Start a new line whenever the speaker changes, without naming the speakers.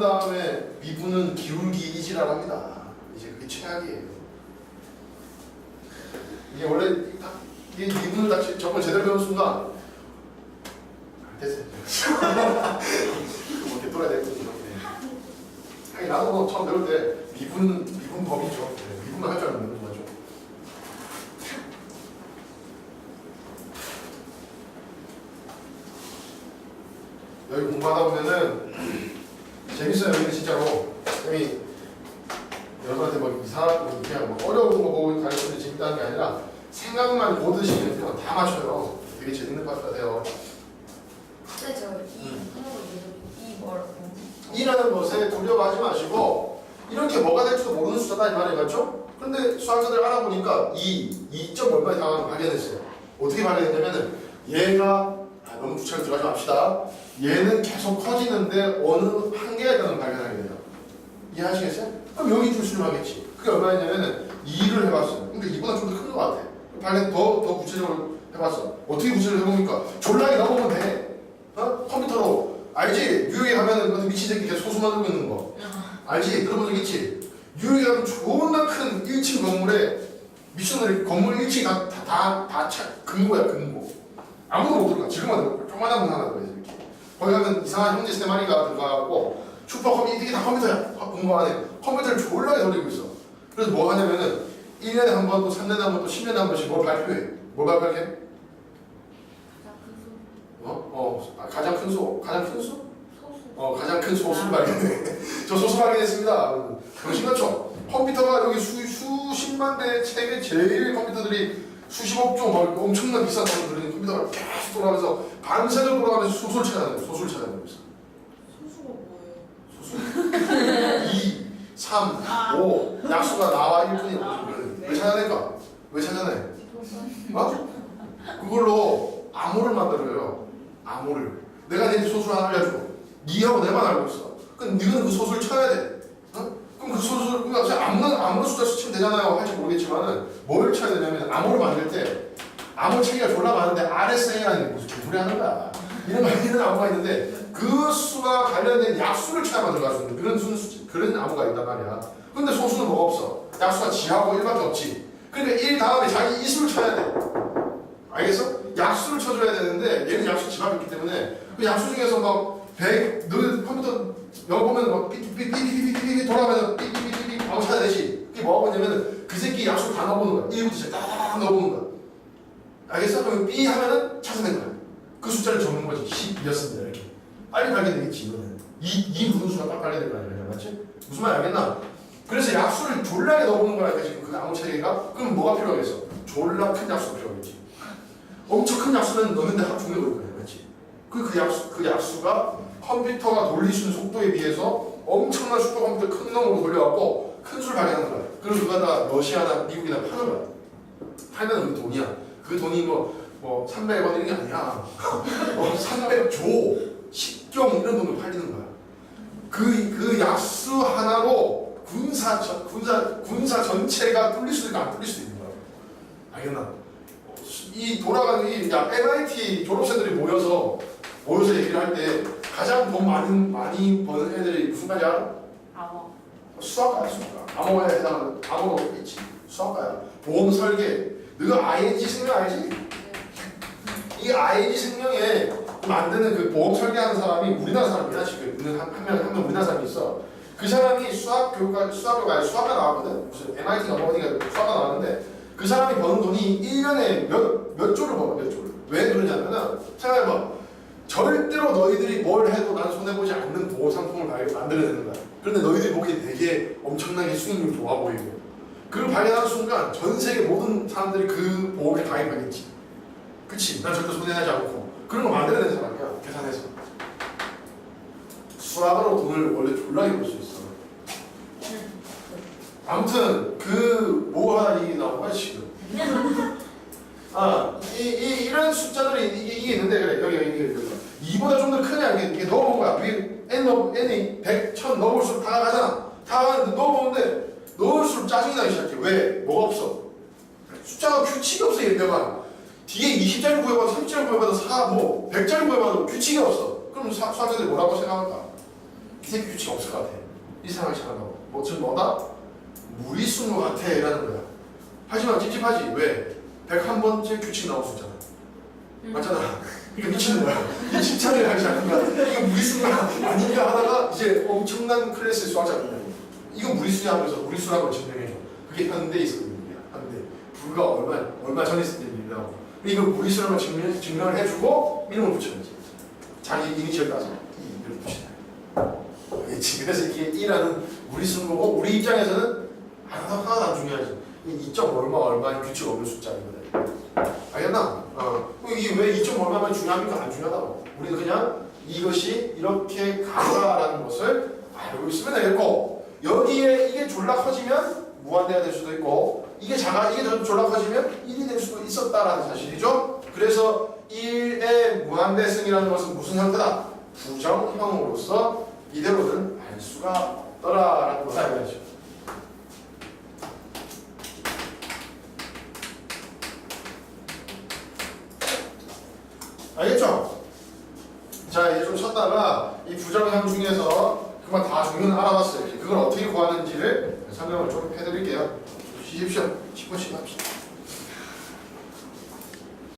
세운 다음에 미분은 기울기 이지랄합니다. 이제 그게 최악이에요. 이게 원래 딱 이게 미분을 딱 정말 제대로 배운 순간 아, 됐어요. 뭐 이렇게 돌아야 되거든요. 네. 아니 나도 뭐 처음 배울 때 미분 미분 범위죠. 네, 미분만 할줄 거죠. 여기 공부하다 보면은 재밌어요. 여기 진짜로 쌤이 여러분한테 뭐거 그냥 뭐 어려운 거 보고 가르치는 게 재밌다는 게 아니라 생각만 보듯이 그냥 다 맞춰요. 되게 재밌는 것 같아요.
근데 저이
음.
이?
이라는 것에 두려워하지 마시고 이렇게 뭐가 될지도 모르는 숫자다 이 말이 맞죠? 근데 수학자들 알아보니까 2, 2점 얼마에 당하는 걸 발견했어요. 어떻게 발견했냐면은 얘가 아, 너무 구체적으로 들어가지 맙시다. 얘는 계속 커지는데 어느 한계에 걸 발견하게 돼요. 이해하시겠어요? 그럼 여기 줄 수렴하겠지. 그게 얼마였냐면은 2를 해봤어요. 근데 2보다 좀 더 큰 것 같아. 발견 더, 더 구체적으로 해봤어. 어떻게 구체적으로 해보니까 졸라게 넣어보면 돼. 어? 컴퓨터로. 알지? 뉴욕에 가면은 그 미친 새끼 계속 소수 만들고 있는 거. 알지? 들어본 적 있지? 뉴욕에 가면 존나 큰 1층 건물에 미션을 건물 1층이 다, 다, 다, 다 차, 금고야, 금고. 아무도 못 들어가. 지금은 조그마한 문 하나 들어가 이렇게. 거기 가면 이상한 형제 세 마리가 들어가고 슈퍼컴이 이게 다 컴퓨터야. 금고 안에 컴퓨터를 졸라게 돌리고 있어. 그래서 뭐 하냐면은 1년에 한 번, 또 3년에 한 번, 또 10년에 한 번씩 뭘 발표해. 뭘 발표해? 어? 어, 아, 가장 큰 소, 가장 큰 소? 어, 가장 큰 소수를 발견해. 저 소수 발견했습니다. 당신 같죠? 컴퓨터가 여기 수, 수십만 대 세계 제일 컴퓨터들이 수십억 종 막 엄청난 비싼 돈을 들이는 컴퓨터가 계속 돌아가면서 밤새도록 돌아가면서 소수를 찾아내는 거예요. 소수를 찾아내는 거예요.
소수가 뭐예요?
소수. 2, 3, 5 약수가 나와 1분이 왜 찾아낼까? 왜 찾아내? 어? 그걸로 암호를 만들어요. 암호를. 내가 내 소수를 하나 알려줘. 니하고 내만 알고 있어. 그럼 니는 그 소수를 쳐야 돼. 그 소수를 그냥 아무나 아무나 숫자 수치면 되잖아요. 할지 모르겠지만은 뭘 쳐야 되냐면 암호를 만들 때 암호 체계가 졸라 많은데 RSA라는 게 무슨 개소리 하는 거야. 이런 거 있는 암호가 있는데 그 수가 관련된 약수를 쳐야만 들어갈 수 있는 그런 순 그런 암호가 있단 말이야. 근데 소수는 뭐가 없어. 약수가 지하고 1밖에 없지. 그러니까 1 다음에 자기 이수를 쳐야 돼. 알겠어? 약수를 쳐줘야 되는데 얘는 약수 집앞에 있기 때문에 그 약수 중에서 막 100, 너 컴퓨터 영어 보면 막 삐삐삐삐삐삐삐 돌아가면서 삐삐삐삐삐 찾아내지 그게 뭐하고 있냐면은 그 새끼 약수 다 넣어보는 거야 1부터 시작 따다다닥 넣어보는 거야 알겠어? 그럼 삐 하면은 찾아낸 거야 그 숫자를 적는 거지 12였습니다 이렇게 빨리 발견되겠지 이거는 이, 이 무등수가 딱 발견될 거 아니야 맞지? 무슨 말 알겠나? 그래서 약수를 졸라게 넣어보는 거라니까 지금 그 암호 체계가 그럼 뭐가 필요하겠어? 졸라 큰 약수가 필요하겠지 엄청 큰 약수는 넣는데 하루 종일 걸릴 거야, 맞지? 그, 그 약수, 그 약수가 컴퓨터가 돌릴 수 있는 속도에 비해서 엄청난 슈퍼컴퓨터 큰 놈으로 돌려갖고 큰 수를 발견하는 거야. 그래서 그거 다 러시아나 미국이나 파는 거야. 팔면 그 돈이야. 그 돈이 뭐, 뭐 300원 이런 게 아니야. 뭐 300조, 10경 이런 돈으로 팔리는 거야. 그, 그 약수 하나로 군사, 전- 군사, 군사 전체가 뚫릴 수도 있고 안 뚫릴 수도 있는 거야. 알겠나? 이 돌아가는 이 야, MIT 졸업생들이 모여서 모여서 얘기를 할 때 가장 돈 많이 많이 버는 애들이 무슨 말이야? 알아?
아워.
수학과야 수학과. 암호에 해당하는 암호가 있지. 수학과야. 보험 설계. 너가 ING 생명 알지? 이 ING 생명에 만드는 그 보험 설계하는 사람이 우리나라 사람이야 지금 있는 한명한명 우리나라 사람이 있어. 그 사람이 수학 교육과 수학 교육과 수학과 나왔거든. 무슨 MIT 넘어가니까 수학과 나왔는데 그 사람이 버는 돈이 1년에 몇, 몇 조를 벌어, 몇 조를. 왜 그러냐면은, 생각해봐. 절대로 너희들이 뭘 해도 난 손해보지 않는 보호 상품을 발- 만들어내는 거야. 그런데 너희들이 보기에 되게 엄청나게 수익률 좋아 보이고. 그걸 발견하는 순간 전 세계 모든 사람들이 그 보험에 가입하겠지. 그치? 난 절대 손해나지 않고. 그런 거 만들어낸 사람이야, 계산해서. 수학으로 돈을 원래 졸라게 벌 수 있어. 아무튼 그 뭐 하나 얘기 나온 거야 지금. 아, 이, 이 이런 숫자들이 이게, 있는데 그래 여기 여기 여기 이보다 좀 더 크냐 이게, 이게 넣어본 거야. 위에 n 넣 n이 100, 1000 넣어볼수록 다 가잖아. 다 가는데 넣어보는데 넣을수록 짜증이 나기 시작해. 왜? 뭐가 없어? 숫자가 규칙이 없어 얘들아. 뒤에 20짜리 구해봐도 30짜리 구해봐도 4, 뭐 100짜리 구해봐도 규칙이 없어. 그럼 사- 수학자들이 뭐라고 생각할까? 기생 규칙 없을 것 같아. 이상하게 생각하고. 뭐 지금 뭐다? 무리수인 것 같아 라는 거야. 하지만 찝찝하지. 왜? 101번째 규칙 나올 수 있잖아. 맞잖아. 그러니까 미치는 거야. 이 칭찬을 하지 않는가. 이거 무리수가 아닌가 하다가 이제 엄청난 클래스 수학자입니다. 이거 무리수냐 하면서 무리수라고 증명해줘. 그게 현대에 있었던 일이야. 현대. 불과 얼마 얼마 전에 있었던 일이라고. 이거 무리수라고 증명, 증명을 해주고 이름을 붙여야지. 자기 이니셜 따서 이를 붙이다. 그렇지. 그래서 이게 이라는 무리수인 거고 우리 입장에서는 하나도 하나도 안 중요하지. 이 2점 얼마 얼마는 규칙 없는 숫자이거든. 알겠나? 어. 이게 왜 2점 얼마만 중요합니까? 안 중요하다고. 우리는 그냥 이것이 이렇게 가다라는 것을 알고 있으면 되겠고 여기에 이게 졸라 커지면 무한대가 될 수도 있고 이게 작아 이게 더 졸라 커지면 1이 될 수도 있었다라는 사실이죠. 그래서 1의 무한대승이라는 것은 무슨 형태다? 부정형으로서 이대로는 알 수가 없더라라는 것을. 알겠죠? 자 이제 좀 쉬었다가 이 부정형 중에서 그만 다 종류는 알아봤어요. 그걸 어떻게 구하는지를 설명을 좀 해드릴게요. 쉬십시오. 10분씩 합시다.